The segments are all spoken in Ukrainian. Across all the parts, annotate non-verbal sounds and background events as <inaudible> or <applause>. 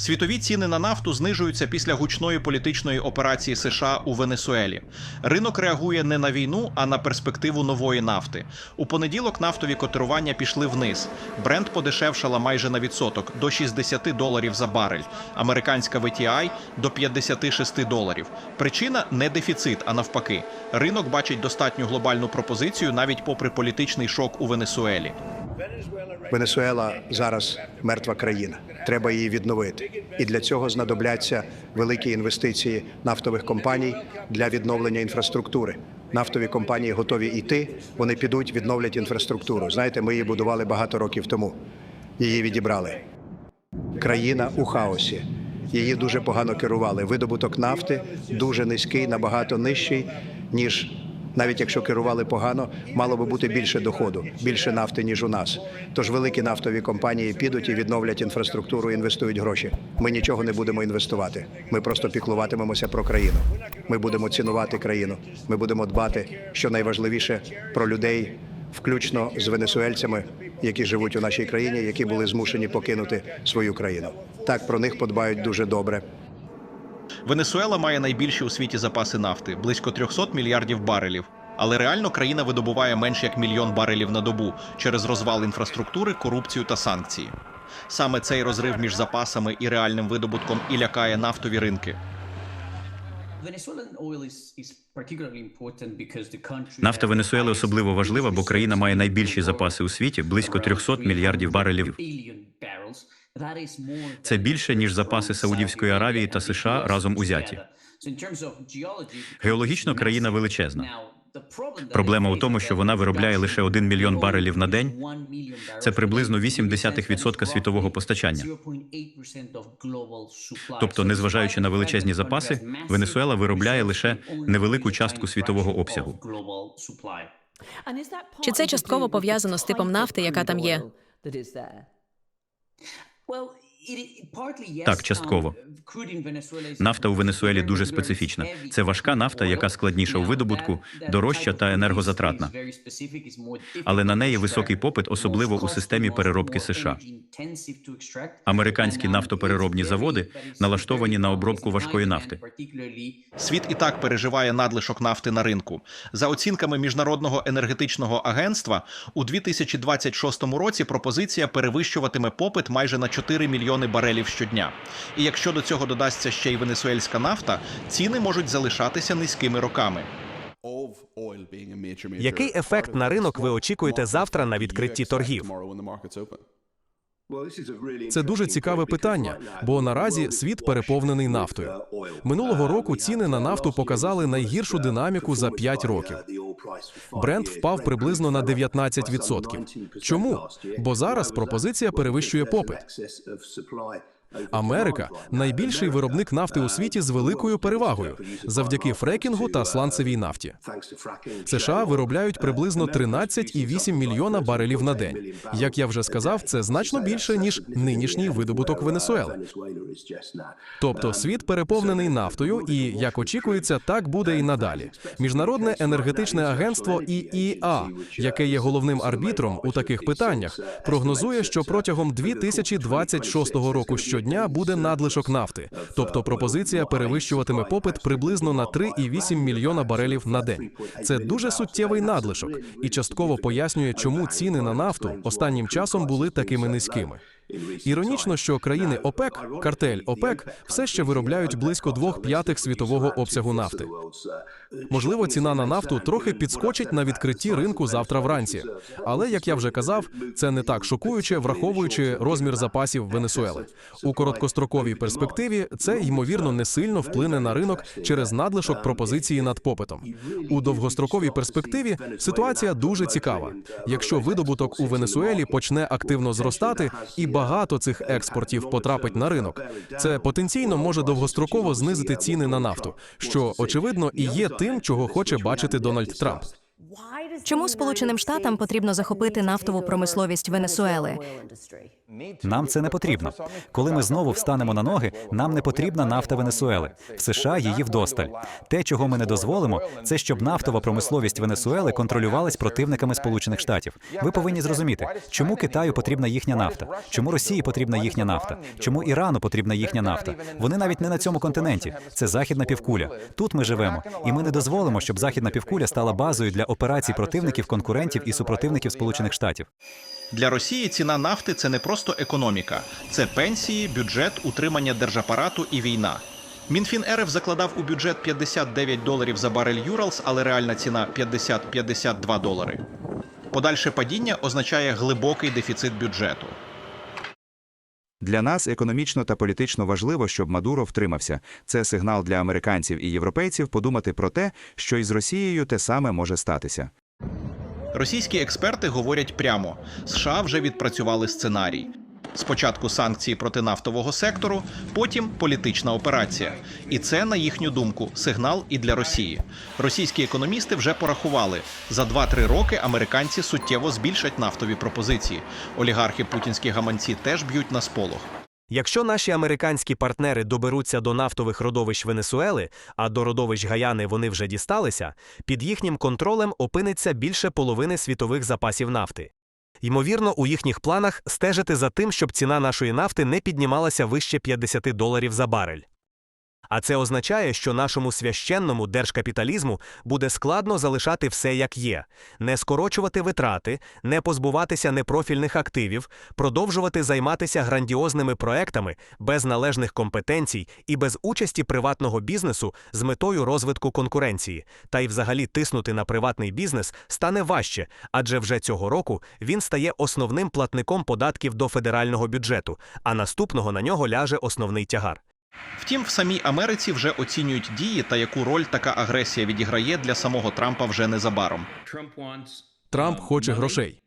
Світові ціни на нафту знижуються після гучної політичної операції США у Венесуелі. Ринок реагує не на війну, а на перспективу нової нафти. У понеділок нафтові котирування пішли вниз. Бренд подешевшала майже на відсоток до 60 доларів за барель. Американська VTI – до 56 доларів. Причина не дефіцит, а навпаки. Ринок бачить достатню глобальну пропозицію навіть попри політичний шок у Венесуелі. Венесуела зараз мертва країна. Треба її відновити. І для цього знадобляться великі інвестиції нафтових компаній для відновлення інфраструктури. Нафтові компанії готові йти. Вони підуть, відновлять інфраструктуру. Знаєте, ми її будували багато років тому. Її відібрали. Країна у хаосі. Її дуже погано керували. Видобуток нафти дуже низький, набагато нижчий, ніж навіть якщо керували погано, мало би бути більше доходу, більше нафти, ніж у нас. Тож великі нафтові компанії підуть і відновлять інфраструктуру, інвестують гроші. Ми нічого не будемо інвестувати. Ми просто піклуватимемося про країну. Ми будемо цінувати країну. Ми будемо дбати, що найважливіше про людей, включно з венесуельцями, які живуть у нашій країні, які були змушені покинути свою країну. Так про них подбають дуже добре. Венесуела має найбільші у світі запаси нафти близько 300 мільярдів барелів. Але реально країна видобуває менш як мільйон барелів на добу через розвал інфраструктури, корупцію та санкції. Саме цей розрив між запасами і реальним видобутком і лякає нафтові ринки. Нафта Венесуели особливо важлива, бо країна має найбільші запаси у світі близько 300 мільярдів барелів. Це більше ніж запаси Саудівської Аравії та США разом узяті. Геологічно країна величезна. Проблема у тому, що вона виробляє лише 1 мільйон барелів на день. Це приблизно 0,8% світового постачання. Тобто, незважаючи на величезні запаси, Венесуела виробляє лише невелику частку світового обсягу. Чи це частково пов'язано з типом нафти, яка там є? Well, Так, частково. Нафта у Венесуелі дуже специфічна. Це важка нафта, яка складніша у видобутку, дорожча та енергозатратна. Але на неї високий попит, особливо у системі переробки США. Американські нафтопереробні заводи налаштовані на обробку важкої нафти. Світ і так переживає надлишок нафти на ринку. За оцінками міжнародного енергетичного агентства, у 2026 році пропозиція перевищуватиме попит майже на 4 мільйони барелів щодня. І якщо до цього додасться ще й венесуельська нафта, ціни можуть залишатися низькими роками. Який ефект на ринок ви очікуєте завтра на відкритті торгів? Це дуже цікаве питання, бо наразі світ переповнений нафтою. Минулого року ціни на нафту показали найгіршу динаміку за 5 років. Бренд впав приблизно на 19%. Чому? Бо зараз пропозиція перевищує попит. Америка найбільший виробник нафти у світі з великою перевагою завдяки фрекінгу та сланцевій нафті. США виробляють приблизно 13,8 мільйона барелів на день. Як я вже сказав, це значно більше ніж нинішній видобуток Венесуели. Тобто світ переповнений нафтою, і як очікується, так буде і надалі. Міжнародне енергетичне агентство ІІА, яке є головним арбітром у таких питаннях, прогнозує, що протягом 2026 року щодня буде надлишок нафти, тобто пропозиція перевищуватиме попит приблизно на 3,8 мільйона барелів на день. Це дуже суттєвий надлишок і частково пояснює, чому ціни на нафту останнім часом були такими низькими. Іронічно, що країни ОПЕК, картель ОПЕК, все ще виробляють близько двох п'ятих світового обсягу нафти. Можливо, ціна на нафту трохи підскочить на відкритті ринку завтра вранці. Але як я вже казав, це не так шокуюче, враховуючи розмір запасів Венесуели. У короткостроковій перспективі це ймовірно не сильно вплине на ринок через надлишок пропозиції над попитом. У довгостроковій перспективі ситуація дуже цікава. Якщо видобуток у Венесуелі почне активно зростати і багато цих експортів потрапить на ринок, це потенційно може довгостроково знизити ціни на нафту, що очевидно і є тим, чого хоче бачити Дональд Трамп. Чому Сполученим Штатам потрібно захопити нафтову промисловість Венесуели? Нам це не потрібно. Коли ми знову встанемо на ноги, нам не потрібна нафта Венесуели. В США її вдосталь. Те, чого ми не дозволимо, це щоб нафтова промисловість Венесуели контролювалась противниками Сполучених Штатів. Ви повинні зрозуміти, чому Китаю потрібна їхня нафта, чому Росії потрібна їхня нафта, чому Ірану потрібна їхня нафта. Вони навіть не на цьому континенті. Це західна півкуля. Тут ми живемо, і ми не дозволимо, щоб західна півкуля стала базою для операцій противників, конкурентів і супротивників Сполучених Штатів. Для Росії ціна нафти це не просто економіка, це пенсії, бюджет, утримання держапарату і війна. Мінфін РФ закладав у бюджет 59 доларів за барель Юралс, але реальна ціна 50-52 долари. Подальше падіння означає глибокий дефіцит бюджету. Для нас економічно та політично важливо, щоб Мадуро втримався. Це сигнал для американців і європейців подумати про те, що із Росією те саме може статися. Російські експерти говорять прямо: США вже відпрацювали сценарій. Спочатку санкції проти нафтового сектору, потім політична операція. І це, на їхню думку, сигнал і для Росії. Російські економісти вже порахували за 2-3 роки американці суттєво збільшать нафтові пропозиції. Олігархи путінські гаманці теж б'ють на сполох. Якщо наші американські партнери доберуться до нафтових родовищ Венесуели, а до родовищ Гаяни вони вже дісталися, під їхнім контролем опиниться більше половини світових запасів нафти. Ймовірно, у їхніх планах стежити за тим, щоб ціна нашої нафти не піднімалася вище 50 доларів за барель. А це означає, що нашому священному держкапіталізму буде складно залишати все як є, не скорочувати витрати, не позбуватися непрофільних активів, продовжувати займатися грандіозними проектами без належних компетенцій і без участі приватного бізнесу з метою розвитку конкуренції. Та й взагалі тиснути на приватний бізнес стане важче, адже вже цього року він стає основним платником податків до федерального бюджету, а наступного на нього ляже основний тягар. Втім, в самій Америці вже оцінюють дії та яку роль така агресія відіграє для самого Трампа вже незабаром. Трамп хоче грошей.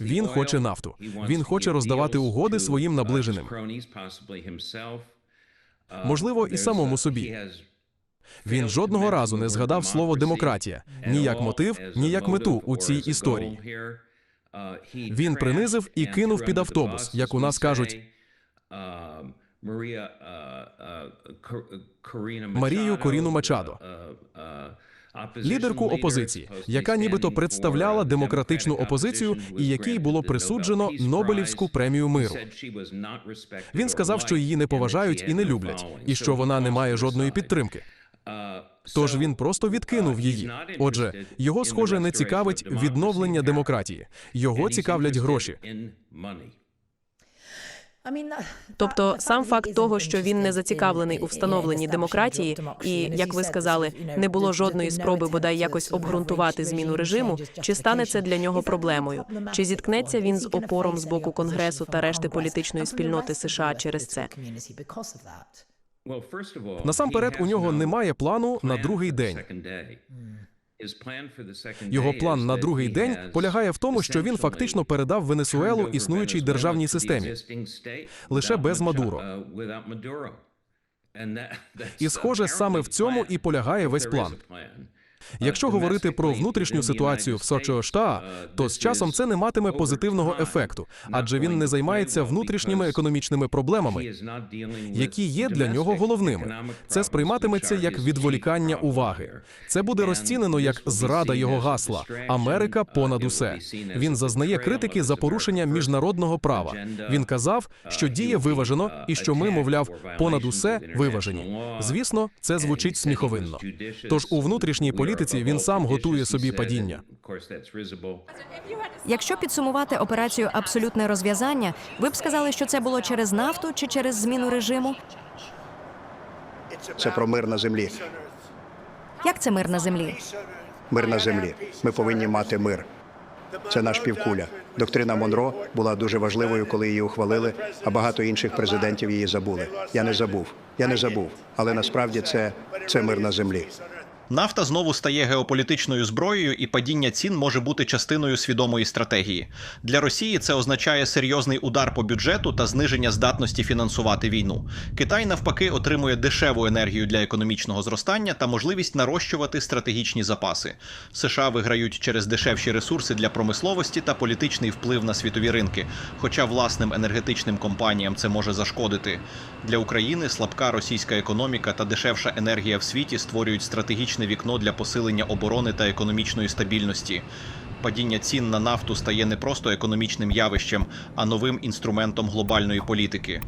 Він хоче нафту. Він хоче роздавати угоди своїм наближеним. Можливо, і самому собі. Він жодного разу не згадав слово демократія ні як мотив, ні як мету у цій історії. Він принизив і кинув під автобус, як у нас кажуть, Марію Коріну Мачадо, лідерку опозиції, яка нібито представляла демократичну опозицію і якій було присуджено Нобелівську премію миру. Він сказав, що її не поважають і не люблять, і що вона не має жодної підтримки. Тож він просто відкинув її. Отже, його схоже не цікавить відновлення демократії. Його цікавлять гроші. Тобто, сам факт того, що він не зацікавлений у встановленні демократії, і як ви сказали, не було жодної спроби бодай якось обґрунтувати зміну режиму, чи стане це для нього проблемою? Чи зіткнеться він з опором з боку конгресу та решти політичної спільноти США через це? Насамперед, у нього немає плану на другий день. Його план на другий день полягає в тому, що він фактично передав Венесуелу існуючій державній системі. лише без Мадуро. <laughs> І схоже, саме в цьому і полягає весь план. Якщо говорити про внутрішню ситуацію в Сочо-Штаа, то з часом це не матиме позитивного ефекту, адже він не займається внутрішніми економічними проблемами, які є для нього головними. Це сприйматиметься як відволікання уваги. Це буде розцінено як зрада його гасла Америка понад усе. Він зазнає критики за порушення міжнародного права. Він казав, що діє виважено і що ми, мовляв, понад усе виважені. Звісно, це звучить сміховинно. Тож у внутрішній політиці він сам готує собі падіння. Якщо підсумувати операцію абсолютне розв'язання, ви б сказали, що це було через нафту чи через зміну режиму? Це про мир на землі. Як це мир на землі? Мир на землі. Ми повинні мати мир. Це наш півкуля. Доктрина Монро була дуже важливою, коли її ухвалили, а багато інших президентів її забули. Я не забув. Я не забув. Але насправді це, це мир на землі. Нафта знову стає геополітичною зброєю, і падіння цін може бути частиною свідомої стратегії. Для Росії це означає серйозний удар по бюджету та зниження здатності фінансувати війну. Китай навпаки отримує дешеву енергію для економічного зростання та можливість нарощувати стратегічні запаси. США виграють через дешевші ресурси для промисловості та політичний вплив на світові ринки. Хоча власним енергетичним компаніям це може зашкодити. Для України слабка російська економіка та дешевша енергія в світі створюють стратегічне вікно для посилення оборони та економічної стабільності. Падіння цін на нафту стає не просто економічним явищем, а новим інструментом глобальної політики.